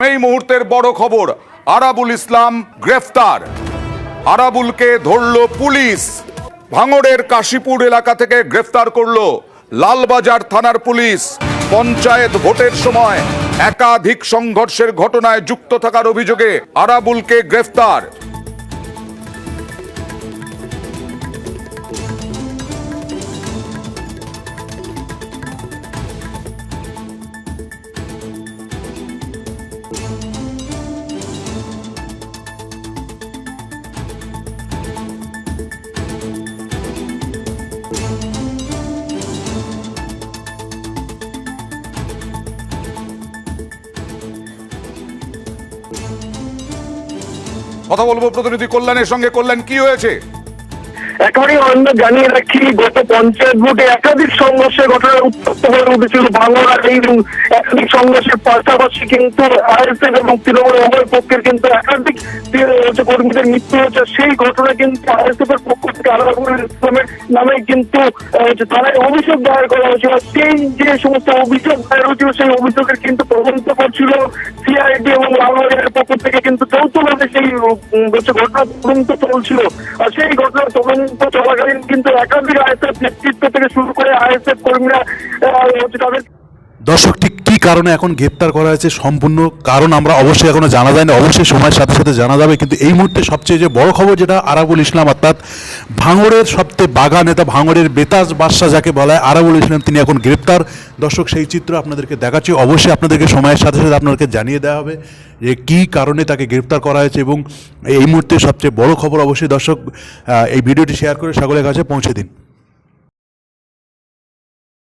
এই মুহূর্তের বড় খবর, আরাবুল ইসলাম গ্রেফতার। আরাবুলকে ধরল পুলিশ। ভাঙড়ের কাশীপুর এলাকা থেকে গ্রেফতার করল লালবাজার থানার পুলিশ। পঞ্চায়েত ভোটের সময় একাধিক সংঘর্ষের ঘটনায় যুক্ত থাকার অভিযোগে আরাবুলকে গ্রেফতার। কথা বলব প্রতিনিধি কল্যাণের সঙ্গে। কল্যাণ, কি হয়েছে? জানিয়ে রাখি, গত পঞ্চায়েত ভোটে একাধিক সংঘর্ষের ঘটনা উত্তপ্ত হয়ে উঠেছিল বাংলা এই একাধিক সংঘর্ষের পাশাপাশি কিন্তু এবং তৃণমূল উভয় পক্ষের কিন্তু একাধিক কর্মীদের মৃত্যু হয়েছে। সেই ঘটনা কিন্তু এর পক্ষ থেকে ইসলামের নামে কিন্তু থানায় অভিযোগ দায়ের করা হয়েছিল। সেই যে সমস্ত অভিযোগ দায়ের হয়েছিল, সেই অভিযোগের কিন্তু তদন্ত করছিল এবং লালবাজারের পক্ষ থেকে কিন্তু যৌথভাবে সেই হচ্ছে ঘটনা তদন্ত চলছিল, আর সেই ঘটনা তদন্ত চলাকালীন কিন্তু একাধিক আইএসএফ নেতৃত্ব থেকে শুরু করে আইএসএফ কর্মীরা হচ্ছে তাদের দর্শক, ঠিক কারণে এখন গ্রেপ্তার করা হয়েছে সম্পূর্ণ কারণ আমরা অবশ্যই এখনও জানা যায়নি। অবশ্যই সময়ের সাথে সাথে জানা যাবে। কিন্তু এই মুহূর্তে সবচেয়ে যে বড় খবর যেটা আরাবুল ইসলাম, অর্থাৎ ভাঙড়ের সবচেয়ে বাগা নেতা ভাঙড়ের বেতাজ বাদশাহ যাকে বলা হয়, আরাবুল ইসলাম, তিনি এখন গ্রেপ্তার। দর্শক, সেই চিত্র আপনাদেরকে দেখাচ্ছি। অবশ্যই আপনাদেরকে সময়ের সাথে সাথে আপনাদেরকে জানিয়ে দেওয়া হবে যে কী কারণে তাকে গ্রেপ্তার করা হয়েছে এবং এই মুহূর্তে সবচেয়ে বড় খবর অবশ্যই দর্শক এই ভিডিওটি শেয়ার করে সকলের কাছে পৌঁছে দিন।